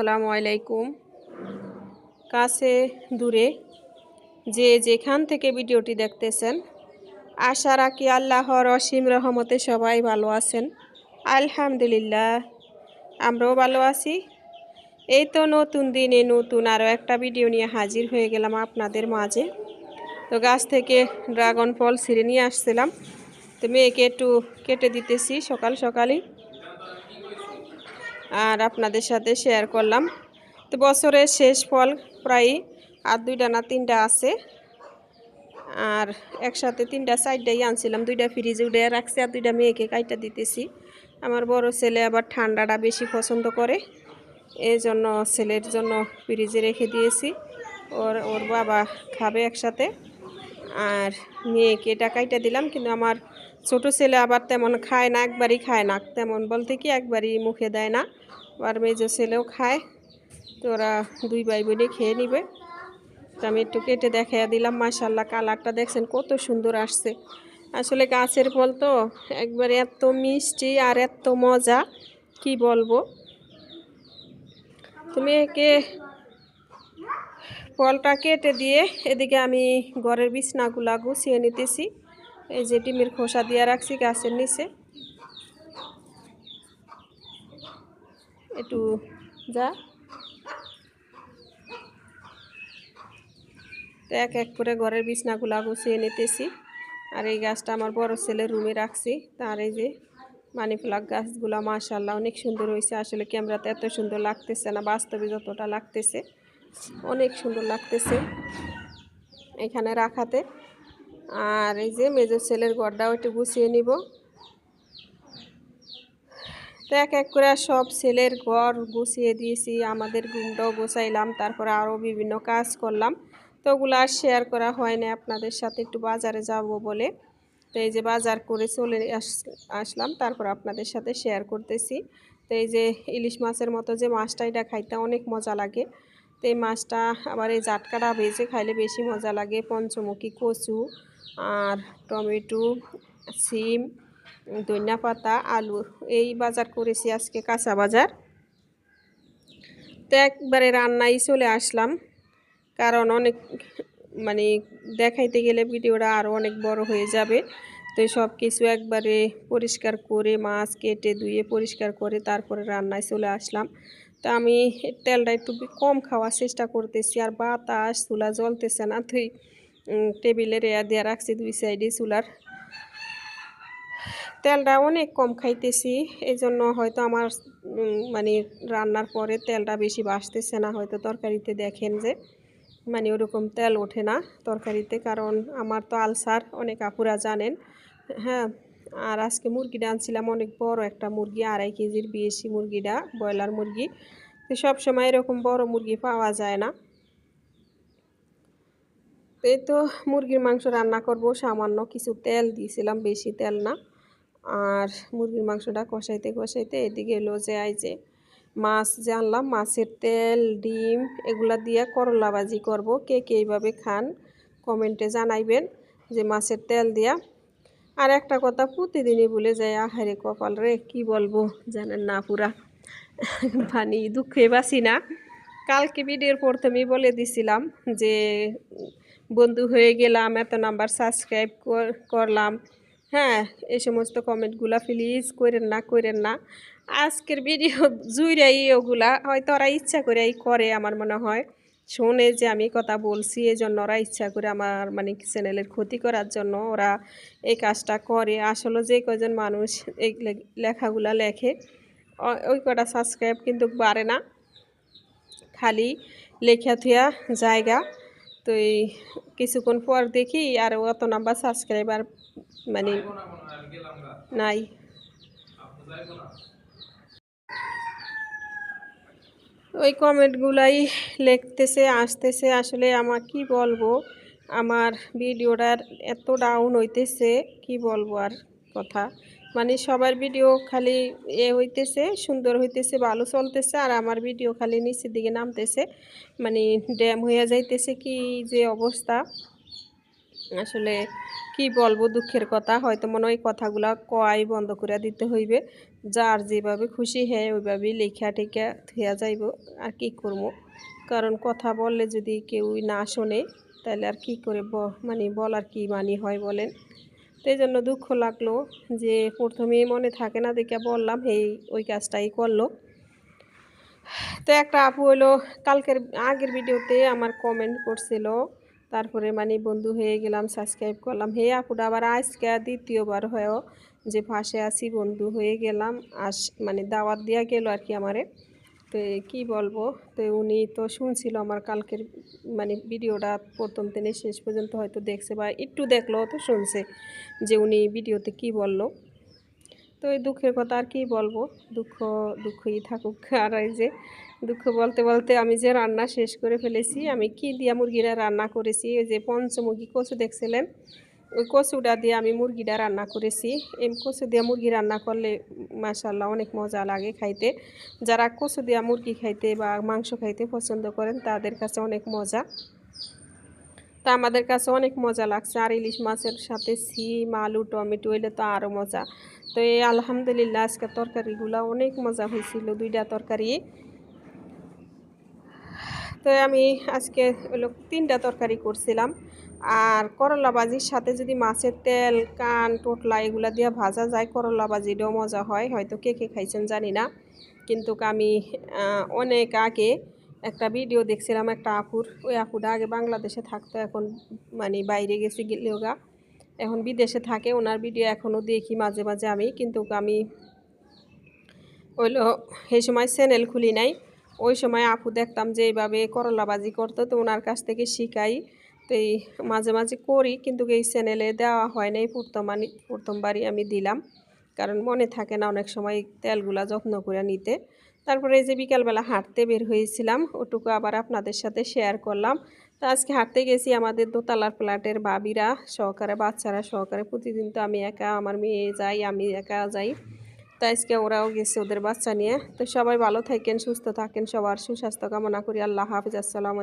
আসসালামু আলাইকুম। কাছে দূরে যে যেখান থেকে ভিডিওটি দেখতেছেন, আশা রাখি আল্লাহর অসীম রহমতে সবাই ভালো আছেন। আলহামদুলিল্লাহ, আমরাও ভালো আছি। এই তো নতুন দিনে নতুন আরও একটা ভিডিও নিয়ে হাজির হয়ে গেলাম আপনাদের মাঝে। তো গাছ থেকে ড্রাগন ফল ছিঁড়ে নিয়ে আসছিলাম। তো মেয়েকে একটু কেটে দিতেছি সকাল সকালই। আর আপনাদের সাথে শেয়ার করলাম। তো বছরের শেষ ফল প্রায় আর দুইটা না তিনটা আছে। আর একসাথে তিনটা সাইডটাই আনছিলাম, দুইটা ফ্রিজে উঠে রাখছি আর দুইটা মেয়েকে কাইটা দিতেছি। আমার বড় ছেলে আবার ঠান্ডাটা বেশি পছন্দ করে এই জন্য ছেলের জন্য ফ্রিজে রেখে দিয়েছি। ওর ওর বাবা খাবে একসাথে। আর মেয়েকে এটা কাইটা দিলাম, কিন্তু আমার ছোট ছেলে আবার তেমন খায় না, একবারই খায় না। তেমন বলতে কি একবারই মুখে দেয় না আর মেজো ছেলেও খায়। তো ওরা দুই ভাই বোনে খেয়ে নিবে। তো আমি একটু কেটে দেখাইয়া দিলাম মাশাল্লাহ কালারটা দেখছেন কত সুন্দর আসছে। আসলে গাছের ফল তো একবারে এত মিষ্টি আর এত মজা, কি বলব? তুমি একে ফলটা কেটে দিয়ে এদিকে আমি ঘরের বিছনাগুলা গুছিয়ে নিতেছি। এই যে ডিমের খোসা দিয়ে রাখছি গাছের নিচে। একটু যা। তো এক এক করে ঘরের বিছনাগুলা গুছিয়ে নিতেছি। আর এই গাছটা আমার বড় ছেলে রুমে রাখছি। তার এই যে মানি ফ্লাগ গাছগুলো মাশাল্লাহ অনেক সুন্দর হয়েছে। আসলে ক্যামেরাতে এত সুন্দর লাগতেছে না, বাস্তবে যতটা লাগতেছে, অনেক সুন্দর লাগতেছে। এখানে রাখাতে। আর এই যে মেজো ছেলের গড়টাও একটু গুছিয়ে নিব। তো এক এক করে সব ছেলের ঘর গুছিয়ে দিয়েছি, আমাদের রুমটাও গোছাইলাম, তারপরে আরও বিভিন্ন কাজ করলাম। তো ওগুলো আর শেয়ার করা হয় না, আপনাদের সাথে একটু বাজারে যাব বলে। তো এই যে বাজার করে চলে আস- আসলাম, তারপর আপনাদের সাথে শেয়ার করতেছি। তো এই যে ইলিশ মাছের মতো যে মাছটা, এটা খাইতে অনেক মজা লাগে। তো এই মাছটা আবার এই জাটকাটা ভেজে খাইলে বেশি মজা লাগে, পঞ্চমুখী কচু। আর টমেটো, সিম, ধনিয়া পাতা, আলু, এই বাজার করেছি আজকে কাঁচা বাজার। তো একবারে রান্নাই চলে আসলাম, কারণ অনেক মানে দেখাইতে গেলে ভিডিওটা আরও অনেক বড় হয়ে যাবে। তো সব কিছু একবারে পরিষ্কার করে, মাছ কেটে ধুয়ে পরিষ্কার করে তারপরে রান্নায় চলে আসলাম। তো আমি তেলটা একটু কম খাওয়ার চেষ্টা করতেছি, আর বাতাস চুলা জ্বলতেছে না তুই টেবিলের এয়া দিয়ে রাখছি দুই সাইডে চুলার। তেলটা অনেক কম খাইতেছি এই জন্য হয়তো আমার মানে রান্নার পরে তেলটা বেশি বাসতেছে না, হয়তো তরকারিতে দেখেন যে মানে ওরকম তেল ওঠে না তরকারিতে, কারণ আমার তো আলসার, অনেক আপুরা জানেন। হ্যাঁ আর আজকে মুরগিটা আনছিলাম, অনেক বড় একটা মুরগি, আড়াই কেজির বেশি মুরগিটা, ব্রয়লার মুরগি। তো সব সময় এরকম বড় মুরগি পাওয়া যায় না। এই তো মুরগির মাংস রান্না করব। সামান্য কিছু তেল দিয়েছিলাম, বেশি তেল না। আর মুরগির মাংসটা কষাইতে কষাইতে এদিকে এলো যে আই যে মাছ যে আনলাম, মাছের তেল, ডিম এগুলা দিয়ে করলা ভাজি করব। কে কে এইভাবে খান কমেন্টে জানাইবেন যে মাছের তেল দিয়া। আর একটা কথা প্রতিদিনই বলে যায়, আহারে কপাল রে, কি বলব? জানেন না পুরা মানে দুঃখে বাসি না। কালকে ভিডিওর প্রথমেই বলে দিছিলাম যে, বন্ধু হয়ে গেলাম, এত নাম্বার সাবস্ক্রাইব করলাম। হ্যাঁ এই সমস্ত কমেন্টগুলা প্লিজ করেন না করেন না। আজকের ভিডিও জুইরাই ওগুলা হয়তো ওরা ইচ্ছা করেই করে আমার মনে হয়। শোনে যে আমি কথা বলছি এই জন্য ওরা ইচ্ছা করে আমার মানে চ্যানেলের ক্ষতি করার জন্য ওরা এই কাজটা করে। আসলে যে কজন মানুষ এই লেখাগুলা লেখে ওই কটা সাবস্ক্রাইব কিন্তু বাড়ে না। খালি লেখা থুয়া জায়গা। তো এই কিছুক্ষণ পর দেখি আর অত নাম্বার সাবস্ক্রাইবার মানে নাই। ওই কমেন্টগুলাই লিখতেছে, আসতেছে, আসলে আমার কি বলব? আমার ভিডিওটার এত ডাউন হইতেছে, কি বলব আর কথা? মানে সবার ভিডিও খালি এ হইতেছে, সুন্দর হইতেছে, ভালো চলতেছে, আর আমার ভিডিও খালি নিচের দিকে নামতেছে। মানে ড্যাম হয়ে যাইতেছে কি যে অবস্থা? আসলে কি বলব দুঃখের কথা, হয়তো মনে হয় কথাগুলা কয় বন্ধ করে দিতে হইবে। যার যেভাবে খুশি হ্যাঁ ওইভাবেই লেখা টেখা থুয়া যাইব, আর কি করব? কারণ কথা বললে যদি কেউ না শোনে, তাহলে আর কি করে মানে বলার কি মানি হয় বলেন? এই জন্য দুঃখ লাগল যে প্রথমেই মনে থাকে না, দেখে বললাম এই ওই কাজটাই করল। তো একটা আপু হলো কালকের আগের ভিডিওতে আমার কমেন্ট করছিল, তারপরে মানে বন্ধু হয়ে গেলাম সাবস্ক্রাইব করলাম। হে আপুটা, আবার আজকে দ্বিতীয়বার হয়েও যে পাশে আসি বন্ধু হয়ে গেলাম, আস মানে দাওয়াত দেওয়া গেল আর কি আমারে। তো কি বলব? তো উনি তো শুনছিল আমার কালকের মানে ভিডিওটা প্রথম থেকে শেষ পর্যন্ত হয়তো দেখছে বা একটু দেখল, তো শুনছে যে উনি ভিডিওতে কি বলল। তো এই দুঃখের কথা আর কি বলব? দুঃখ, দুঃখই থাকুক। আর এই যে দুঃখ বলতে বলতে আমি যে রান্না শেষ করে ফেলেছি, আমি কি দিয়া মুরগিরা রান্না করেছি? ওই যে পঞ্চমুখী কচু দেখছিলেন? ওই কচুটা দিয়ে আমি মুরগিটা রান্না করেছি। এই কচু দিয়ে মুরগি রান্না করলে মাসাল্লাহ অনেক মজা লাগে খাইতে। যারা কচু দিয়া মুরগি খাইতে বা মাংস খাইতে পছন্দ করেন, তাদের কাছে অনেক মজা। তা আমাদের কাছে অনেক মজা লাগছে। আর ইলিশ মাছের সাথে সিম, আলু, টমেটো, এলে তো আরও মজা। তো এই আলহামদুলিল্লাহ আজকে তরকারিগুলো অনেক মজা হয়েছিল, দুইটা তরকারি। তো আমি আজকে তিনটা তরকারি করছিলাম। আর করলা বাজির সাথে যদি মাছের তেল, কান, টোটলা এগুলো দিয়ে ভাজা যায়, করলা বাজিটাও মজা হয়। হয়তো কে কে খাইছেন জানি না। কিন্তু আমি অনেক আগে একটা ভিডিও দেখছিলাম একটা আপুর। ওই আপুটা আগে বাংলাদেশে থাকতো, এখন মানে বাইরে গেছে গা। এখন বিদেশে থাকে, ওনার ভিডিও এখনও দেখি মাঝে মাঝে আমি। কিন্তু আমি হইল সেই সময় চ্যানেল খুলি নাই। ওই সময় আপু দেখতাম যে এইভাবে করলা করলাবাজি করতো, তো ওনার কাছ থেকে শিখাই। এই মাঝে মাঝে করি, কিন্তু এই চ্যানেলে দেওয়া হয় নাই। প্রথমানি প্রথমবারই আমি দিলাম। কারণ মনে থাকে না অনেক সময় তেলগুলা যত্ন করে নিতে। তারপরে এই যে বিকালবেলা হাঁটতে বের হয়েছিলাম, ওটুকু আবার আপনাদের সাথে শেয়ার করলাম। তো আজকে হাঁটতে গেছি আমাদের দোতলার ফ্ল্যাটের বাবিরা সহকারে, বাচ্চারা সহকারে। প্রতিদিন তো আমি একা, আমার মেয়ে যাই, আমি একা যাই। তো আজকে ওরাও গেছে ওদের বাচ্চা নিয়ে। তো সবাই ভালো থাকেন, সুস্থ থাকেন, সবার সুস্বাস্থ্য কামনা করি। আল্লাহ হাফিজ, আসসালামু